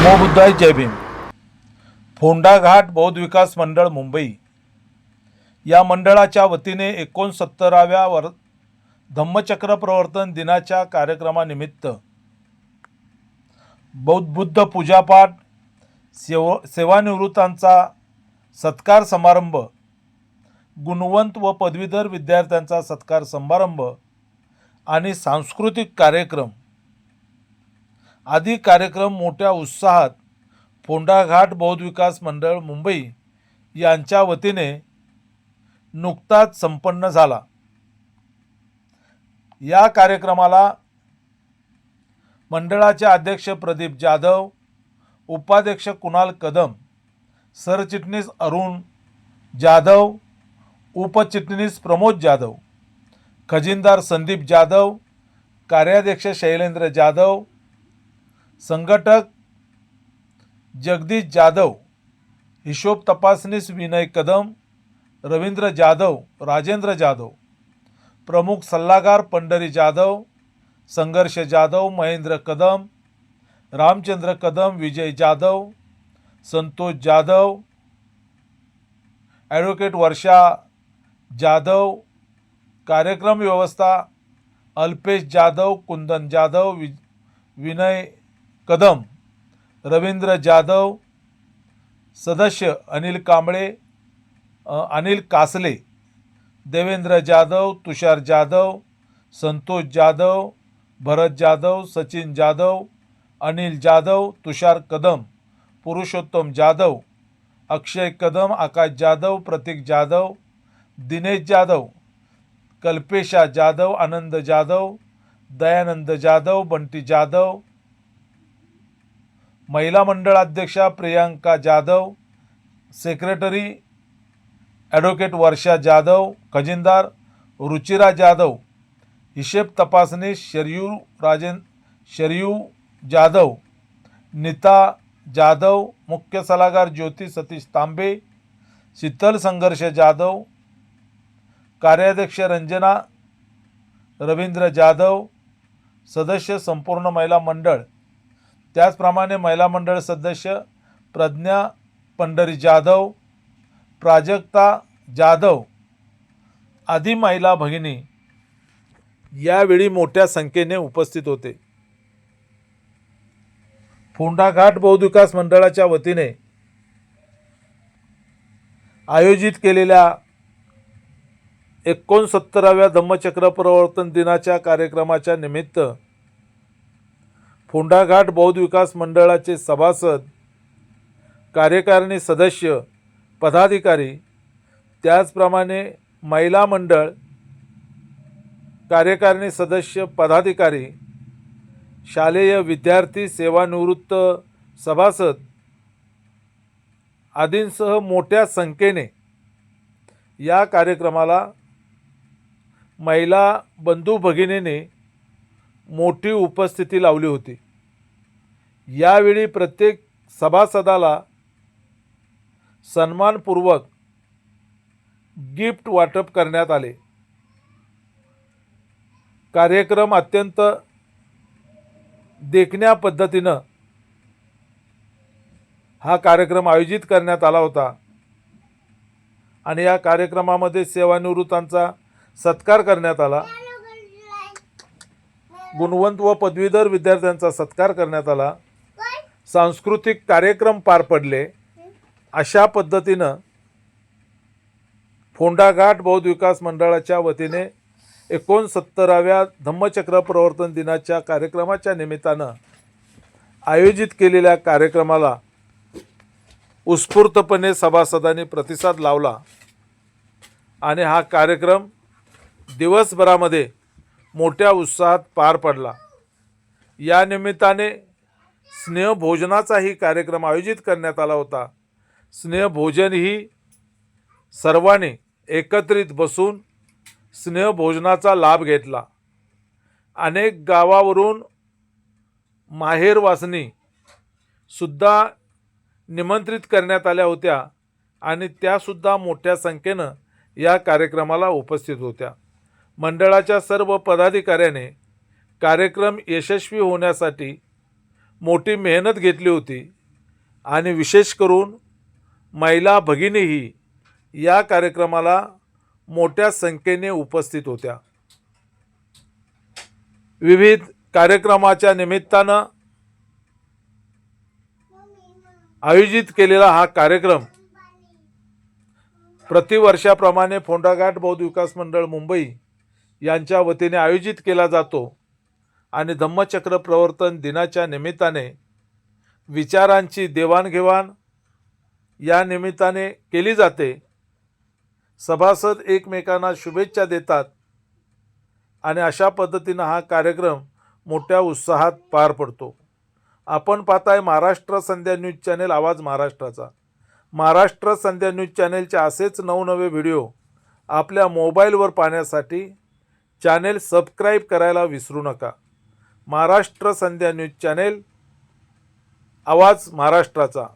नमो बुद्धाय जय भीम. फोंडा घाट बौद्ध विकास मंडळ मुंबई. या मंडळाच्या वतीने एकोणसत्तराव्या वर धम्मचक्र प्रवर्तन दिनाच्या कार्यक्रमानिमित्त बौद्ध बुद्ध पूजापाठ सेव सेवानिवृत्तांचा सत्कार समारंभ गुणवंत व पदवीधर विद्यार्थ्यांचा सत्कार समारंभ आणि सांस्कृतिक कार्यक्रम आदी कार्यक्रम मोठ्या उत्साहात फोंडाघाट बौद्ध विकास मंडळ मुंबई यांच्या वतीने नुकताच संपन्न झाला. या कार्यक्रमाला मंडळाचे अध्यक्ष प्रदीप जाधव उपाध्यक्ष कुणाल कदम सरचिटणीस अरुण जाधव उपचिटणीस प्रमोद जाधव खजिनदार संदीप जाधव कार्याध्यक्ष शैलेंद्र जाधव संघटक जगदीश जाधव हिशोब तपासनीस विनय कदम रवींद्र जाधव राजेंद्र जाधव प्रमुख सल्लागार पंढरी जाधव संघर्ष जाधव महेंद्र कदम रामचंद्र कदम विजय जाधव संतोष जाधव ॲडव्होकेट वर्षा जाधव कार्यक्रम व्यवस्था अल्पेश जाधव कुंदन जाधव वि विनय कदम रवींद्र जाधव सदस्य अनिल कांबळे अनिल कासले देवेंद्र जाधव तुषार जाधव संतोष जाधव भरत जाधव सचिन जाधव अनिल जाधव तुषार कदम पुरुषोत्तम जाधव अक्षय कदम आकाश जाधव प्रतीक जाधव दिनेश जाधव कल्पेशा जाधव आनंद जाधव दयानंद जाधव बंटी जाधव महिला मंडळ अध्यक्षा प्रियांका जाधव सेक्रेटरी ॲडव्होकेट वर्षा जाधव खजिनदार रुचिरा जाधव हिशेब तपासणी शरयू राजेन शरयू जाधव नीता जाधव मुख्य सल्लागार ज्योती सतीश तांबे शीतल संघर्ष जाधव कार्याध्यक्ष रंजना रवींद्र जाधव सदस्य संपूर्ण महिला मंडळ त्याचप्रमाणे महिला मंडळ सदस्य प्रज्ञा पंढरी जाधव प्राजक्ता जाधव आदी महिला भगिनी यावेळी मोठ्या संख्येने उपस्थित होते. फोंडाघाट बहुविकास मंडळाच्या वतीने आयोजित केलेल्या एकोणसत्तराव्या धम्मचक्र प्रवर्तन दिनाच्या कार्यक्रमाच्या निमित्त फोंडाघाट बौद्ध विकास मंडळाचे सभासद कार्यकारिणी सदस्य पदाधिकारी त्याचप्रमाणे महिला मंडळ कार्यकारिणी सदस्य पदाधिकारी शालेय विद्यार्थी सेवानिवृत्त सभासद आदींसह मोठ्या संख्येने या कार्यक्रमाला महिला बंधू भगिनीने मोठी उपस्थिती लावली होती. यावेळी प्रत्येक सभासदाला सन्मानपूर्वक गिफ्ट वाटप करण्यात आले. कार्यक्रम अत्यंत देखण्या पद्धतीनं हा कार्यक्रम आयोजित करण्यात आला होता. आणि या कार्यक्रमामध्ये सेवानिवृत्तांचा सत्कार करण्यात आला. गुणवंत व पदवीधर विद्यार्थ्यांचा सत्कार करण्यात आला. सांस्कृतिक कार्यक्रम पार पडले. अशा पद्धतीनं फोंडाघाट बौद्ध विकास मंडळाच्या वतीने एकोणसत्तराव्या धम्मचक्र प्रवर्तन दिनाच्या कार्यक्रमाच्या निमित्तानं आयोजित केलेल्या कार्यक्रमाला उत्स्फूर्तपणे सभासदांनी प्रतिसाद लावला. आणि हा कार्यक्रम दिवसभरामध्ये मोठ्या उत्साहात पार पडला. या निमित्ताने स्नेहभोजनाचाही कार्यक्रम आयोजित करण्यात आला होता. स्नेहभोजन ही सर्वांनी एकत्रित बसून स्नेहभोजनाचा लाभ घेतला. अनेक गावावरून माहेरवासनी सुद्धा निमंत्रित करण्यात आल्या होत्या आणि त्यासुद्धा मोठ्या संख्येनं या कार्यक्रमाला उपस्थित होत्या. मंडळाच्या सर्व पदाधिकाऱ्याने कार्यक्रम यशस्वी होण्यासाठी मोठी मेहनत घेतली होती आणि विशेष करून महिला भगिनीही या कार्यक्रमाला मोठ्या संख्येने उपस्थित होत्या. विविध कार्यक्रमाच्या निमित्तानं आयोजित केलेला हा कार्यक्रम प्रतिवर्षाप्रमाणे फोंडाघाट बौद्ध विकास मंडळ मुंबई यांच्या वतीने आयोजित केला जातो आणि धम्मचक्र प्रवर्तन दिनाच्या निमित्ताने विचारांची देवाणघेवाण या निमित्ताने केली जाते. सभासद एकमेकांना शुभेच्छा देतात आणि अशा पद्धतीनं हा कार्यक्रम मोठ्या उत्साहात पार पडतो. आपण पाहताय महाराष्ट्र संध्या न्यूज चॅनेल आवाज महाराष्ट्राचा. महाराष्ट्र संध्या न्यूज चॅनेलचे असेच नवनवे व्हिडिओ आपल्या मोबाईलवर पाहण्यासाठी चॅनेल सबस्क्राईब करायला विसरू नका. महाराष्ट्र संध्या न्यूज चॅनेल आवाज महाराष्ट्राचा.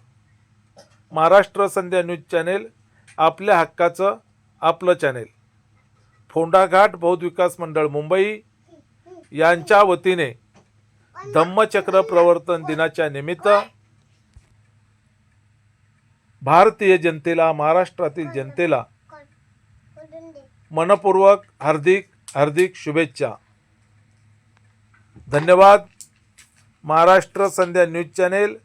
महाराष्ट्र संध्या न्यूज चॅनेल आपल्या हक्काचं आपलं चॅनेल. फोंडाघाट बौद्ध विकास मंडळ मुंबई यांच्या वतीने धम्मचक्र प्रवर्तन दिनाच्या निमित्त भारतीय जनतेला महाराष्ट्रातील जनतेला मनपूर्वक हार्दिक हार्दिक शुभेच्छा. धन्यवाद. महाराष्ट्र संध्या न्यूज चॅनेल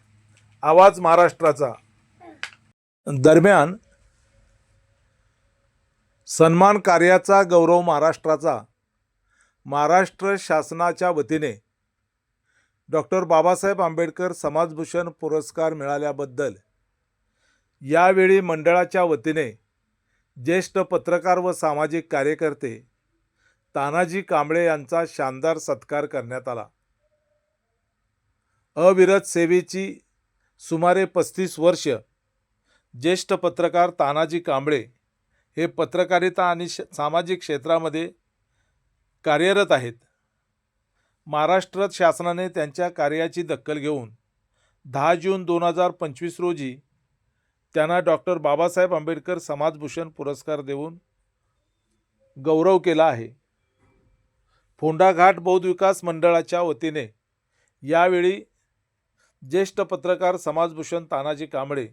आवाज महाराष्ट्राचा. दरम्यान सन्मान कार्याचा गौरव महाराष्ट्राचा. महाराष्ट्र शासनाच्या वतीने डॉक्टर बाबासाहेब आंबेडकर समाजभूषण पुरस्कार मिळाल्याबद्दल यावेळी मंडळाच्या वतीने ज्येष्ठ पत्रकार व सामाजिक कार्यकर्ते तानाजी कांबळे यांचा शानदार सत्कार करण्यात आला. अविरत सेवेची सुमारे पस्तीस वर्ष ज्येष्ठ पत्रकार तानाजी कांबळे हे पत्रकारिता आणि श सामाजिक क्षेत्रामध्ये कार्यरत आहेत. महाराष्ट्र शासनाने त्यांच्या कार्याची दखल घेऊन दहा जून दोन हजार पंचवीस रोजी त्यांना डॉक्टर बाबासाहेब आंबेडकर समाजभूषण पुरस्कार देऊन गौरव केला आहे. फोंडाघाट बौद्ध विकास मंडळाच्या वतीने यावेळी ज्येष्ठ पत्रकार समाजभूषण तानाजी कांबळे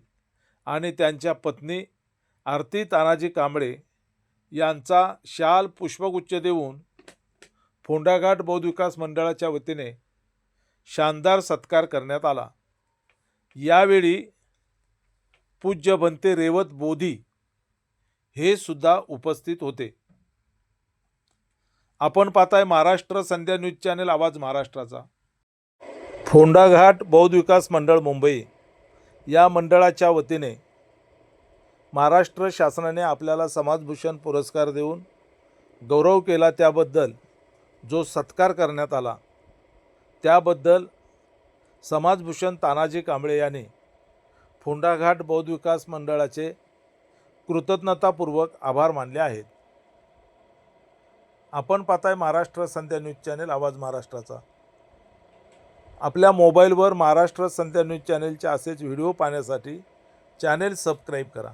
आणि त्यांच्या पत्नी आरती तानाजी कांबळे यांचा शाल पुष्पगुच्छ देऊन फोंडाघाट बौद्ध विकास मंडळाच्या वतीने शानदार सत्कार करण्यात आला. यावेळी पूज्य बनते रेवत बोधी हे सुद्धा उपस्थित होते. आपण पाहताय महाराष्ट्र संध्या न्यूज चॅनेल आवाज महाराष्ट्राचा. फोंडाघाट बौद्ध विकास मंडळ मुंबई. या मंडळाच्या वतीने महाराष्ट्र शासनाने आपल्याला समाजभूषण पुरस्कार देऊन गौरव केला त्याबद्दल जो सत्कार करण्यात आला त्याबद्दल समाजभूषण तानाजी कांबळे यांनी फोंडाघाट बौद्ध विकास मंडळाचे कृतज्ञतापूर्वक आभार मानले आहेत. आपण पाहताय महाराष्ट्र संध्या न्यूज चॅनेल आवाज महाराष्ट्राचा. आपल्या मोबाईलवर महाराष्ट्र संध्या न्यूज चॅनेलचे असेच व्हिडिओ पाहण्यासाठी चॅनेल सबस्क्राईब करा.